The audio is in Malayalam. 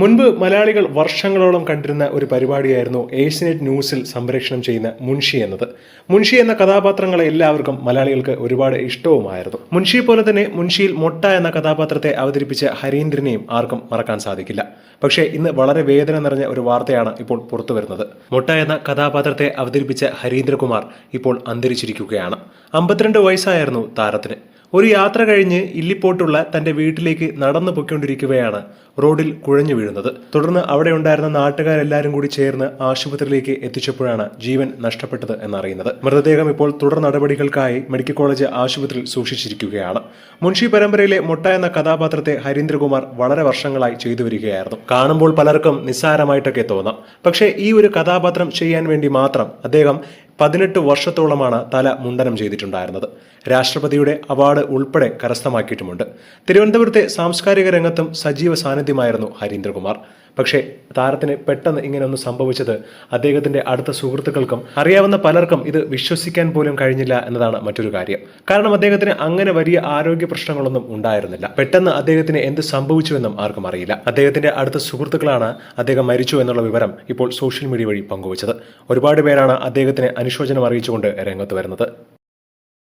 മുൻപ് മലയാളികൾ വർഷങ്ങളോളം കണ്ടിരുന്ന ഒരു പരിപാടിയായിരുന്നു ഏഷ്യനെറ്റ് ന്യൂസിൽ സംപ്രേഷണം ചെയ്യുന്ന മുൻഷി എന്നത്. മുൻഷി എന്ന കഥാപാത്രങ്ങളെ എല്ലാവർക്കും മലയാളികൾക്ക് ഒരുപാട് ഇഷ്ടവുമായിരുന്നു. മുൻഷി പോലെ തന്നെ മുൻഷിയിൽ മൊട്ട എന്ന കഥാപാത്രത്തെ അവതരിപ്പിച്ച ഹരീന്ദ്രനെയും ആർക്കും മറക്കാൻ സാധിക്കില്ല. പക്ഷേ ഇന്ന് വളരെ വേദന നിറഞ്ഞ ഒരു വാർത്തയാണ് ഇപ്പോൾ പുറത്തു വരുന്നത്. മൊട്ട എന്ന കഥാപാത്രത്തെ അവതരിപ്പിച്ച ഹരീന്ദ്രകുമാർ ഇപ്പോൾ അന്തരിച്ചിരിക്കുകയാണ്. അമ്പത്തിരണ്ട് വയസ്സായിരുന്നു താരത്തിന്. ഒരു യാത്ര കഴിഞ്ഞ് ഇല്ലിപ്പോട്ടുള്ള തന്റെ വീട്ടിലേക്ക് നടന്നു പൊയ്ക്കൊണ്ടിരിക്കുകയാണ്. റോഡിൽ കുഴഞ്ഞു വീഴുന്നത്. തുടർന്ന് അവിടെ ഉണ്ടായിരുന്ന നാട്ടുകാരെല്ലാവരും കൂടി ചേർന്ന് ആശുപത്രിയിലേക്ക് എത്തിച്ചപ്പോഴാണ് ജീവൻ നഷ്ടപ്പെട്ടത് എന്നറിയുന്നത്. മൃതദേഹം ഇപ്പോൾ തുടർ നടപടികൾക്കായി മെഡിക്കൽ കോളേജ് ആശുപത്രിയിൽ സൂക്ഷിച്ചിരിക്കുകയാണ്. മുൻഷി പരമ്പരയിലെ മുട്ട എന്ന കഥാപാത്രത്തെ ഹരീന്ദ്രകുമാർ വളരെ വർഷങ്ങളായി ചെയ്തു വരികയായിരുന്നു. കാണുമ്പോൾ പലർക്കും നിസ്സാരമായിട്ടൊക്കെ തോന്നാം. പക്ഷേ ഈ ഒരു കഥാപാത്രം ചെയ്യാൻ വേണ്ടി മാത്രം അദ്ദേഹം പതിനെട്ട് വർഷത്തോളമാണ് തല മുണ്ടനം ചെയ്തിട്ടുണ്ടായിരുന്നത്. രാഷ്ട്രപതിയുടെ അവാർഡ് ഉൾപ്പെടെ കരസ്ഥമാക്കിയിട്ടുമുണ്ട്. തിരുവനന്തപുരത്തെ സാംസ്കാരിക രംഗത്തും സജീവ സാന്നിധ്യമായിരുന്നു ഹരീന്ദ്രകുമാർ. പക്ഷേ താരത്തിന് പെട്ടെന്ന് ഇങ്ങനെ ഒന്ന് സംഭവിച്ചത് അദ്ദേഹത്തിന്റെ അടുത്ത സുഹൃത്തുക്കൾക്കും അറിയാവുന്ന പലർക്കും ഇത് വിശ്വസിക്കാൻ പോലും കഴിഞ്ഞില്ല എന്നതാണ് മറ്റൊരു കാര്യം. കാരണം അദ്ദേഹത്തിന് അങ്ങനെ വലിയ ആരോഗ്യ പ്രശ്നങ്ങളൊന്നും ഉണ്ടായിരുന്നില്ല. പെട്ടെന്ന് അദ്ദേഹത്തിന് എന്ത് സംഭവിച്ചുവെന്നും ആർക്കും അറിയില്ല. അദ്ദേഹത്തിന്റെ അടുത്ത സുഹൃത്തുക്കളാണ് അദ്ദേഹം മരിച്ചു എന്നുള്ള വിവരം ഇപ്പോൾ സോഷ്യൽ മീഡിയ വഴി പങ്കുവച്ചത്. ഒരുപാട് പേരാണ് അദ്ദേഹത്തിന് അനുശോചനം അറിയിച്ചുകൊണ്ട് രംഗത്ത് വരുന്നത്.